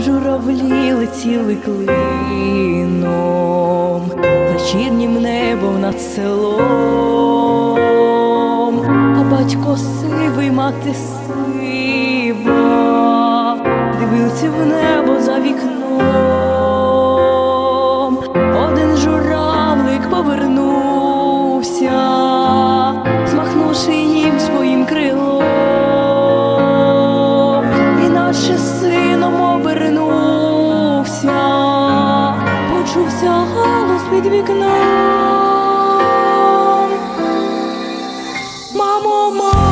журавлі летіли клином, вечірнім небом над селом, а батько сивий мати сива, дивився в небо під вікном. Мамо, мамо.